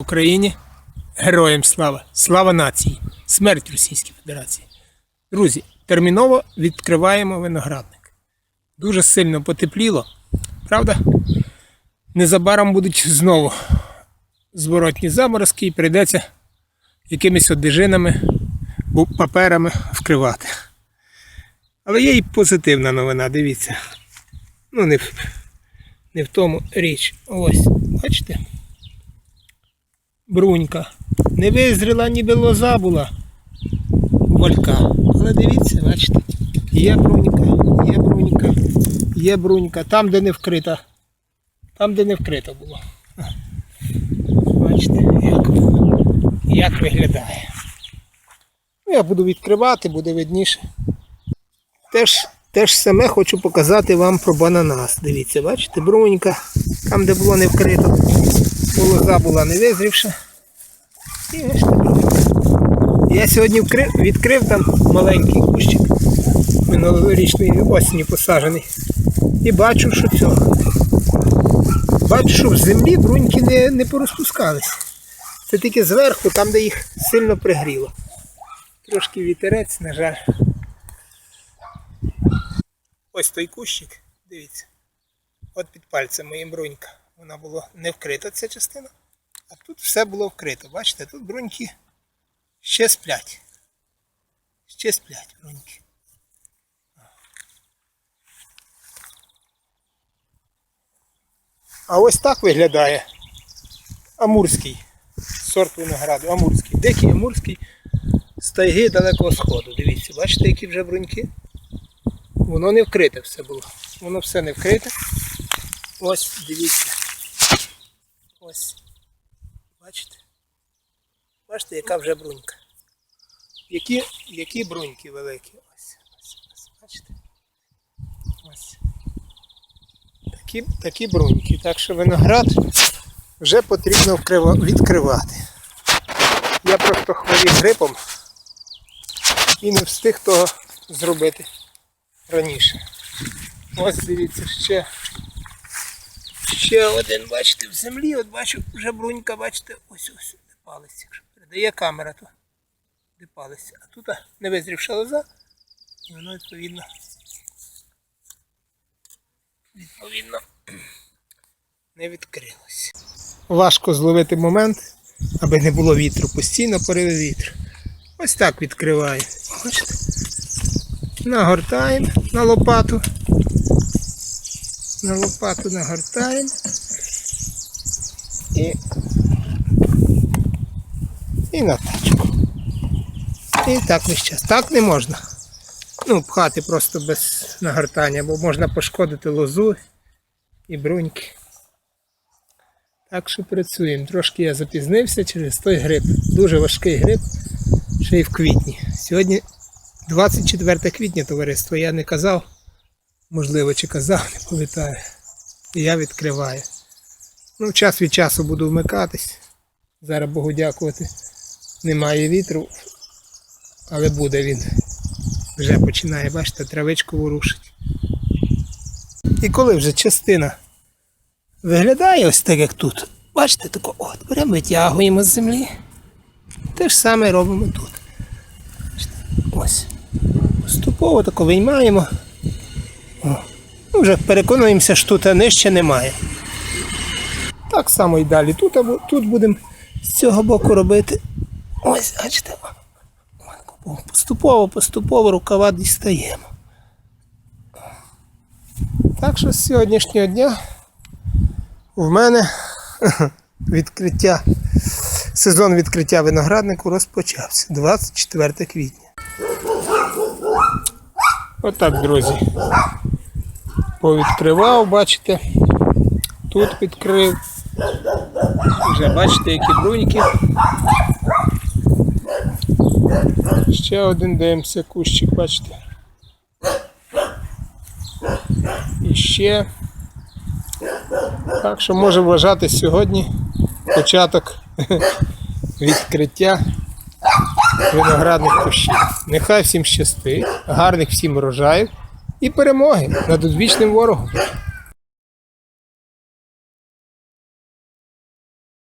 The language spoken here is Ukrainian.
Україні. Героям слава! Слава нації! Смерть Російській Федерації. Друзі, терміново відкриваємо виноградник. Дуже сильно потепліло. Правда? Незабаром будуть знову зворотні заморозки і прийдеться якимись одежинами, паперами вкривати. Але є і позитивна новина, дивіться. Ну, не в, не в тому річ. Ось, бачите? Брунька. Не визріла, ніби лоза була валька. Але дивіться, бачите, є брунька, є брунька, є брунька. Там, де не вкрита. Там, де не вкрито було. Бачите, як, як виглядає. Ну, я буду відкривати, буде видніше. Теж, теж саме хочу показати вам про бананас. Дивіться, бачите, брунька, там, де було не вкрито, лоза була не визрівша. І ось. Я сьогодні вкрив, відкрив там маленький кущик минулорічної осені посаджений. І бачу, що цього. Бачу, що в землі бруньки не, не порозпускалися. Це тільки зверху, там, де їх сильно пригріло. Трошки вітерець, на жаль. Ось той кущик, дивіться. От під пальцем моїм брунька. Вона була не вкрита ця частина. А тут все було вкрито. Бачите, тут бруньки ще сплять. Ще сплять бруньки. А ось так виглядає амурський сорт винограду. Амурський. Дикий амурський з тайги далекого сходу. Дивіться, бачите, які вже бруньки? Воно не вкрите все було. Воно все не вкрите. Ось, дивіться. Ось. Бачите? Бачите, яка вже брунька. Які, які бруньки великі. Ось, ось, ось. Бачите? Ось. Такі, такі бруньки. Так що виноград вже потрібно відкривати. Я просто хворів грипом і не встиг того зробити раніше. Ось дивіться ще. Ще один, бачите, в землі, от бачу, вже брунька, бачите, ось ось, де палець, якщо передає камера, то де палець. А тут не визрівша лоза, і воно відповідно. Відповідно не відкрилось. Важко зловити момент, аби не було вітру, постійно пориви вітру. Ось так відкриває. Бачите? Нагортаємо на лопату. На лопату нагортаємо. І, і на тачку. І так весь час. Так не можна. Ну, пхати просто без нагортання, бо можна пошкодити лозу і бруньки. Так що працюємо. Трошки я запізнився через той гриб. Дуже важкий гриб, ще й в квітні. Сьогодні 24 квітня, товариство, я не казав, можливо, чи казав, не пам'ятаю. І я відкриваю. Ну, час від часу буду вмикатись. Зараз Богу дякувати. Немає вітру, але буде він. Вже починає, бачите, травичку ворушить. І коли вже частина виглядає ось так, як тут, бачите, тако, от, беремо, витягуємо з землі. Те ж саме робимо тут. Ось. Поступово тако виймаємо. Ну, вже переконуємося, що тут нижче немає. Так само і далі. Тут, тут будемо з цього боку робити. Ось, бачите. Поступово, поступово рукава дістаємо. Так що з сьогоднішнього дня в мене відкриття, сезон відкриття винограднику розпочався 24 квітня. Отак, друзі. Повідкривав, бачите. Тут відкрив. Вже бачите, які бруньки. Ще один дивимося кущик, бачите. І ще. Так що може вважати сьогодні початок відкриття виноградних кущів. Нехай всім щастить, гарних всім врожаїв і перемоги над одвічним ворогом.